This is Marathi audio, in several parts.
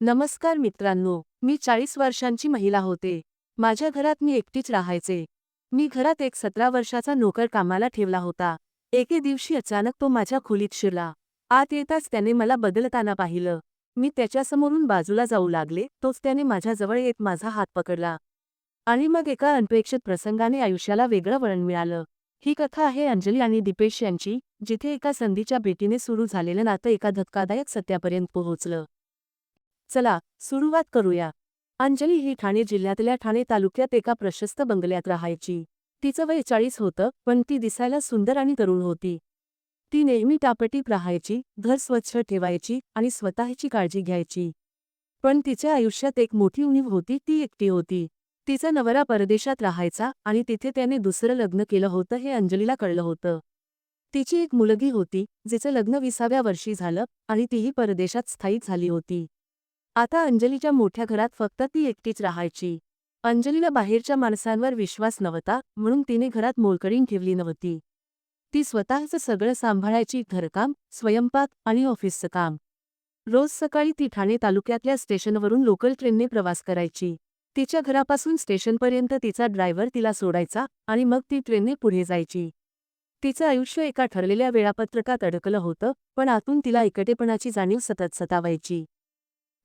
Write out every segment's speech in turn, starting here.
नमस्कार मित्रांनो मी चाळीस वर्षांची महिला होते. माझ्या घरात मी एकटीच राहायचे. मी घरात एक सतरा वर्षाचा नोकर कामाला ठेवला होता. एके दिवशी अचानक तो माझ्या खोलीत शिरला. आत येताच त्याने मला बदलताना पाहिलं. मी त्याच्यासमोरून बाजूला जाऊ लागले तोच त्याने माझ्याजवळ येत माझा हात पकडला. आणि मग एका अनपेक्षित प्रसंगाने आयुष्याला वेगळं वळण मिळालं. ही कथा आहे अंजली आणि दीपेश यांची जिथे एका संधीच्या भेटीने सुरू झालेलं नातं एका धक्कादायक सत्यापर्यंत पोहोचलं. चला सुरुवात करूया. अंजली ही ठाणे जिल्ह्यातल्या ठाणे तालुक्यात एका प्रशस्त बंगल्यात राहायची. तिचं वय चाळीस होतं पण ती दिसायला सुंदर आणि तरुण होती. ती नेहमी टापटीप राहायची घर स्वच्छ ठेवायची आणि स्वतःची काळजी घ्यायची. पण तिच्या आयुष्यात एक मोठी उणीव होती ती एकटी होती. तिचा नवरा परदेशात राहायचा आणि तिथे त्याने दुसरं लग्न केलं होतं हे अंजलीला कळलं होतं. तिची एक मुलगी होती जिचं लग्न विसाव्या वर्षी झालं आणि तीही परदेशात स्थायिक झाली होती. आता अंजलीच्या मोठ्या घरात फक्त ती एकटीच राहायची. अंजलीला बाहेरच्या माणसांवर विश्वास नव्हता म्हणून तिने घरात मोलकडीन ठेवली नव्हती. ती स्वतःचं सगळं सांभाळायची घरकाम स्वयंपाक आणि ऑफिसचं काम. रोज सकाळी ती ठाणे तालुक्यातल्या स्टेशनवरून लोकल ट्रेनने प्रवास करायची. तिच्या घरापासून स्टेशनपर्यंत तिचा ड्रायव्हर तिला सोडायचा आणि मग ती ट्रेनने पुढे जायची. तिचं आयुष्य एका ठरलेल्या वेळापत्रकात अडकलं होतं पण आतून तिला एकटेपणाची जाणीव सतत सतावायची.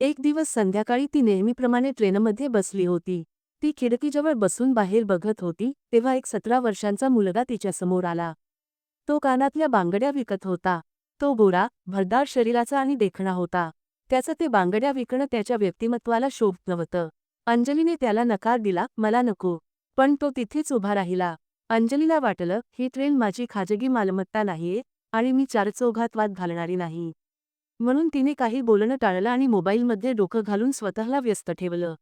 एक दिवस संध्याकाळी ती नेहमीप्रमाणे ट्रेनमध्ये बसली होती. ती खिडकीजवळ बसून बाहेर बघत होती तेव्हा एक सतरा वर्षांचा मुलगा तिच्यासमोर आला. तो कानातल्या बांगड्या विकत होता. तो गोरा भरदार शरीराचा आणि देखणा होता. त्याचं ते बांगड्या विकणं त्याच्या व्यक्तिमत्वाला शोभ नव्हतं. अंजलीने त्याला नकार दिला मला नको. पण तो तिथेच उभा राहिला. अंजलीला वाटलं ही ट्रेन माझी खाजगी मालमत्ता नाहीये आणि मी चारचौघात वाद घालणारी नाही. म्हणून तिने काही बोलणं टाळलं आणि मोबाईलमध्ये डोकं घालून स्वतःला व्यस्त ठेवलं.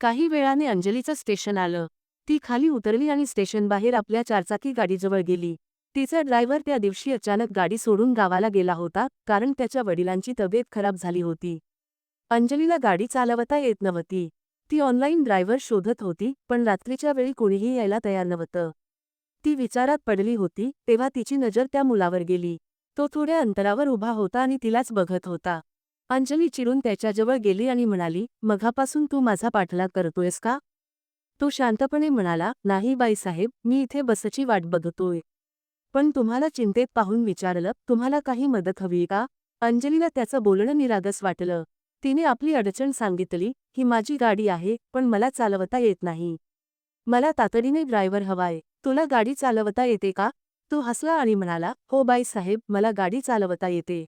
काही वेळाने अंजलीचं स्टेशन आलं. ती खाली उतरली आणि स्टेशनबाहेर आपल्या चारचाकी गाडीजवळ गेली. तिचा ड्रायव्हर त्या दिवशी अचानक गाडी सोडून गावाला गेला होता कारण त्याच्या वडिलांची तब्येत खराब झाली होती. अंजलीला गाडी चालवता येत नव्हती. ती ऑनलाईन ड्रायव्हर शोधत होती पण रात्रीच्या वेळी कोणीही यायला तयार नव्हतं. ती विचारात पडली होती तेव्हा तिची नजर त्या मुलावर गेली. तो थोड्या अंतरावर उभा होता आणि तिलाच बघत होता. अंजली चिरून त्याच्याजवळ गेली आणि म्हणाली मघापासून तू माझा पाठलाग करतोयस का? तो शांतपणे म्हणाला नाही बाईसाहेब मी इथे बसची वाट बघतोय. पण तुम्हाला चिंतेत पाहून विचारलं तुम्हाला काही मदत हवी का? अंजलीला त्याचं बोलणं निरागस वाटलं. तिने आपली अडचण सांगितली ही माझी गाडी आहे पण मला चालवता येत नाही. मला तातडीने ड्रायव्हर हवाय. तुला गाडी चालवता येते का? तो हसला आणि म्हणाला हो बाई साहेब मला गाडी चालवता येते.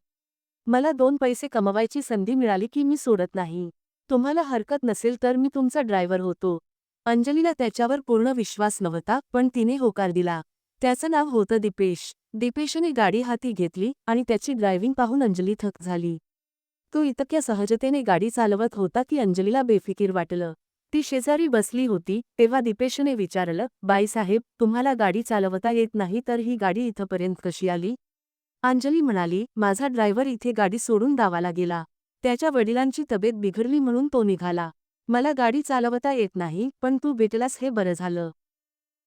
मला दोन पैसे कमवायची संधी मिळाली की मी सोडत नाही. तुम्हाला हरकत नसेल तर मी तुमचा ड्रायव्हर होतो. अंजलीला त्याच्यावर पूर्ण विश्वास नव्हता पण तिने होकार दिला. त्याचं नाव होतं दीपेश. दीपेशने गाडी हाती घेतली आणि त्याची ड्रायव्हिंग पाहून अंजली थक झाली. तो इतक्या सहजतेने गाडी चालवत होता की अंजलीला बेफिकीर वाटलं. ती शेजारी बसली होती तेव्हा दिपेशने विचारलं बाईसाहेब तुम्हाला गाडी चालवता येत नाही तर ही गाडी इथपर्यंत कशी आली? अंजली म्हणाली माझा ड्रायव्हर इथे गाडी सोडून गावाला गेला त्याच्या वडिलांची तब्येत बिघडली म्हणून तो निघाला. मला गाडी चालवता येत नाही पण तू भेटलास हे बरं झालं.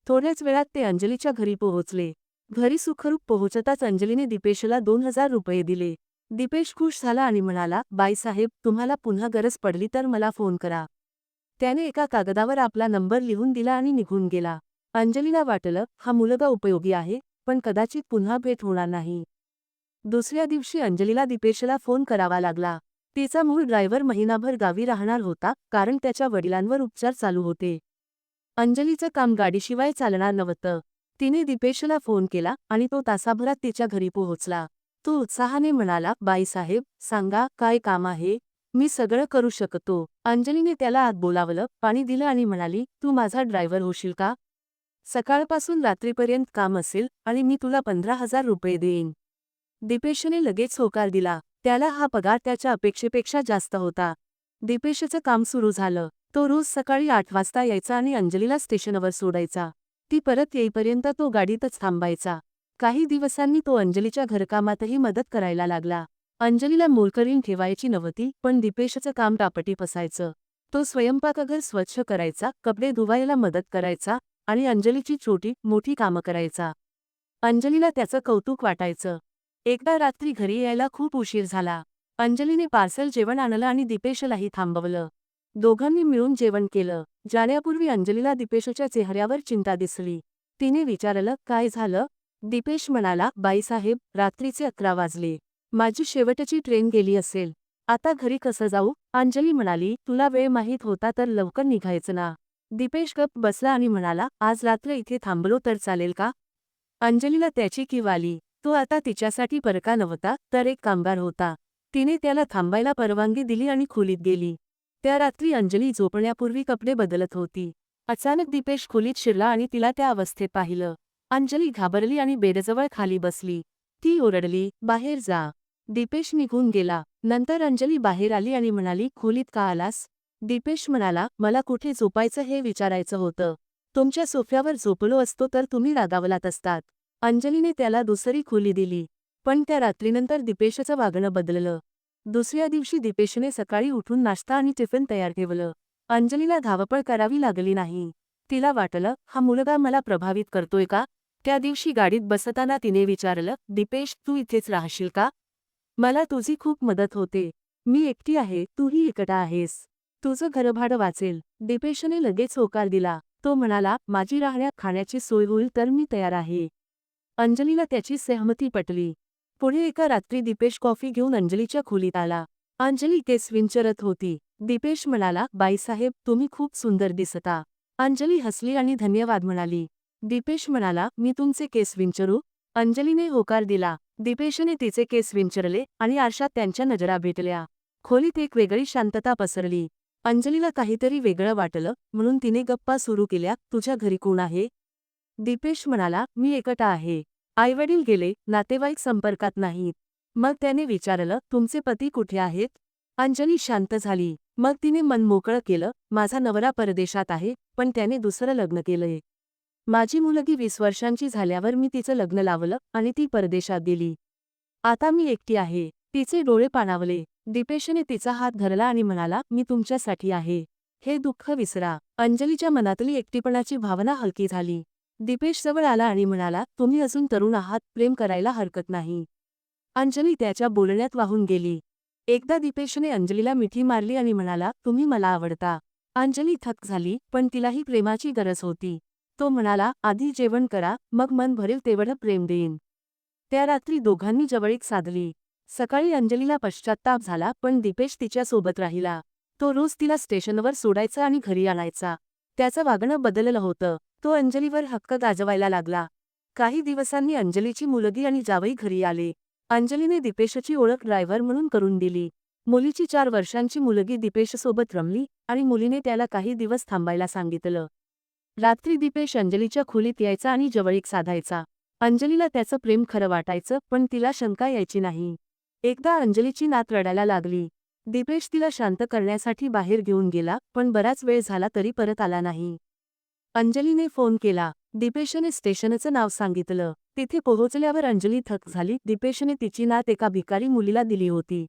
थोड्याच वेळात ते अंजलीच्या घरी पोहोचले. घरी सुखरूप पोहोचताच अंजलीने दिपेशला दोन हजार रुपये दिले. दिपेश खुश झाला आणि म्हणाला बाईसाहेब तुम्हाला पुन्हा गरज पडली तर मला फोन करा. त्याने एका कागदावर आपला नंबर लिहून दिला आणि निघून गेला. अंजलीला वाटलं हा मुलगा उपयोगी आहे पण कदाचित पुन्हा भेट होणार नाही. दुसऱ्या दिवशी अंजलीला दिपेशला फोन करावा लागला. तिचा मूळ ड्रायव्हर महिनाभर गावी राहणार होता कारण त्याच्या वडिलांवर उपचार चालू होते. अंजलीचं काम गाडीशिवाय चालणार नव्हतं. तिने दिपेशला फोन केला आणि तो तासाभरात तिच्या घरी पोहोचला. तो उत्साहाने म्हणाला बाईसाहेब सांगा काय काम आहे? मी सगळं करू शकतो. अंजलीने त्याला आत बोलावलं पाणी दिलं आणि म्हणाली तू माझा ड्रायव्हर होशील का? सकाळपासून रात्रीपर्यंत काम असेल आणि मी तुला पंधरा हजार रुपये देईन. दिपेशने लगेच होकार दिला. त्याला हा पगार त्याच्या अपेक्षेपेक्षा जास्त होता. दिपेशचं काम सुरू झालं. तो रोज सकाळी आठ वाजता यायचा आणि अंजलीला स्टेशनवर सोडायचा. ती परत येईपर्यंत तो गाडीतच थांबायचा. काही दिवसांनी तो अंजलीच्या घरकामातही मदत करायला लागला. अंजलीला मोलकरीण ठेवायची नव्हती पण दीपेशचं काम टापटी पसायचं. तो स्वयंपाकघर स्वच्छ करायचा कपडे धुवायला मदत करायचा आणि अंजलीची छोटी मोठी कामं करायचा. अंजलीला त्याचं कौतुक वाटायचं. एकदा रात्री घरी यायला खूप उशीर झाला. अंजलीने पार्सल जेवण आणलं आणि दीपेशलाही थांबवलं. दोघांनी मिळून जेवण केलं. जाण्यापूर्वी अंजलीला दीपेशच्या चेहऱ्यावर चिंता दिसली. तिने विचारलं काय झालं? दीपेश म्हणाला बाईसाहेब रात्रीचे अकरा वाजले. माझी शेवटची ट्रेन गेली असेल. आता घरी कसं जाऊ? अंजली म्हणाली तुला वेळ माहीत होता तर लवकर निघायचं ना. दीपेश गप बसला आणि म्हणाला आज रात्र इथे थांबलो तर चालेल का? अंजलीला त्याची किव आली. तो आता तिच्यासाठी परका नव्हता तर एक कामगार होता. तिने त्याला थांबायला परवानगी दिली आणि खोलीत गेली. त्या रात्री अंजली झोपण्यापूर्वी कपडे बदलत होती. अचानक दीपेश खोलीत शिरला आणि तिला त्या अवस्थेत पाहिलं. अंजली घाबरली आणि बेडजवळ खाली बसली. ती ओरडली बाहेर जा. दीपेश निघून गेला. नंतर अंजली बाहेर आली आणि म्हणाली खोलीत का आलास? दीपेश म्हणाला मला कुठे झोपायचं हे विचारायचं होतं. तुमच्या सोफ्यावर झोपलो असतो तर तुम्ही रागावलात असतात. अंजलीने त्याला दुसरी खोली दिली. पण त्या रात्रीनंतर दीपेशचं वागणं बदललं. दुसऱ्या दिवशी दीपेशने सकाळी उठून नाश्ता आणि टिफिन तयार ठेवलं. अंजलीला धावपळ करावी लागली नाही. तिला वाटलं हा मुलगा मला प्रभावित करतोय का? त्या दिवशी गाडीत बसताना तिने विचारलं दीपेश तू इथेच राहशील का? मला तुझी खूप मदत होते. मी एकटी आहे तूही एकटा आहेस. तुझं घरभाडं वाचेल. दिपेशने लगेच होकार दिला. तो म्हणाला माझी राहण्या खाण्याची सोय होईल तर मी तयार आहे. अंजलीला त्याची सहमती पटली. पुढे एका रात्री दिपेश कॉफी घेऊन अंजलीच्या खोलीत आला. अंजली केस विंचरत होती. दिपेश म्हणाला बाईसाहेब तुम्ही खूप सुंदर दिसता. अंजली हसली आणि धन्यवाद म्हणाली. दीपेश म्हणाला मी तुमचे केस विंचरू. अंजलीने होकार दिला. दिपेशने तिचे केस विंचरले आणि आरशात त्यांच्या नजरा भेटल्या. खोलीत एक वेगळी शांतता पसरली. अंजलीला काहीतरी वेगळं वाटलं म्हणून तिने गप्पा सुरू केल्या तुझ्या घरी कोण आहे? दिपेश म्हणाला मी एकटा आहे. आईवडील गेले नातेवाईक संपर्कात नाहीत. मग त्याने विचारलं तुमचे पती कुठे आहेत? अंजली शांत झाली. मग तिने मन मोकळं केलं माझा नवरा परदेशात आहे पण त्याने दुसरं लग्न केलंय. माझी मुलगी वीस वर्षांची झाल्यावर मी तिचं लग्न लावलं आणि ती परदेशात गेली. आता मी एकटी आहे. तिचे डोळे पाणावले. दिपेशने तिचा हात धरला आणि म्हणाला मी तुमच्यासाठी आहे. हे दुःख विसरा. अंजलीच्या मनातली एकटीपणाची भावना हलकी झाली. दिपेश जवळ आला आणि म्हणाला तुम्ही अजून तरुण आहात. प्रेम करायला हरकत नाही. अंजली त्याच्या बोलण्यात वाहून गेली. एकदा दिपेशने अंजलीला मिठी मारली आणि म्हणाला तुम्ही मला आवडता. अंजली थक झाली पण तिलाही प्रेमाची गरज होती. तो म्हणाला आधी जेवण करा मग मन भरेल तेवढं प्रेम देईन. त्या रात्री दोघांनी जवळीक साधली. सकाळी अंजलीला पश्चात्ताप झाला पण दीपेश तिच्यासोबत राहिला. तो रोज तिला स्टेशनवर सोडायचा आणि घरी आणायचा. त्याचं वागणं बदललं होतं. तो अंजलीवर हक्क गाजवायला लागला. काही दिवसांनी अंजलीची मुलगी आणि जावई घरी आले. अंजलीने दीपेशची ओळख ड्रायव्हर म्हणून करून दिली. मुलीची चार वर्षांची मुलगी दीपेशसोबत रमली आणि मुलीने त्याला काही दिवस थांबायला सांगितलं. रात्री दीपेश अंजलीच्या खोलीत यायचा आणि जवळीक साधायचा. अंजलीला त्याचं प्रेम खरं वाटायचं पण तिला शंका यायची नाही. एकदा अंजलीची नात रडायला लागली. दीपेश तिला शांत करण्यासाठी बाहेर घेऊन गेला पण बराच वेळ झाला तरी परत आला नाही. अंजलीने फोन केला. दीपेशने स्टेशनचं नाव सांगितलं. तिथे पोहोचल्यावर अंजली थक झाली. दीपेशने तिची नात एका भिकारी मुलीला दिली होती.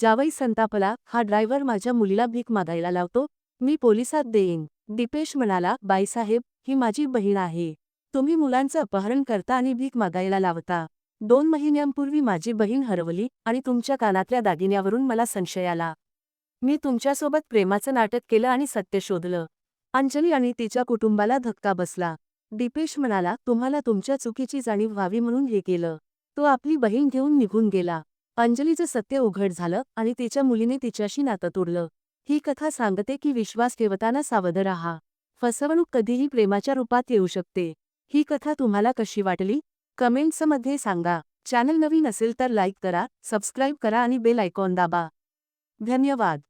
जावई संतापला. हा ड्रायव्हर माझ्या मुलीला भीक मागायला लावतो. मी पोलिसात देईन. दिपेश म्हणाला बाईसाहेब ही माझी बहीण आहे. तुम्ही मुलांचं अपहरण करता आणि भीक मागायला लावता. दोन महिन्यांपूर्वी माझी बहीण हरवली आणि तुमच्या कानातल्या दागिन्यावरून मला संशय आला. मी तुमच्यासोबत प्रेमाचं नाटक केलं आणि सत्य शोधलं. अंजली आणि तिच्या कुटुंबाला धक्का बसला. दिपेश म्हणाला तुम्हाला तुमच्या चुकीची जाणीव व्हावी म्हणून हे केलं. तो आपली बहीण घेऊन निघून गेला. अंजलीचं सत्य उघड झालं आणि तिच्या मुलीने तिच्याशी नातं तोडलं. ही कथा सांगते की विश्वास ठेवताना सावध राहा. फसवणूक कधीही प्रेमाच्या रूपात येऊ शकते. ही कथा तुम्हाला कशी वाटली? कमेंट्समध्ये सांगा. चॅनल नवीन असेल तर लाईक करा सबस्क्राईब करा आणि बेल आयकॉन दाबा. धन्यवाद.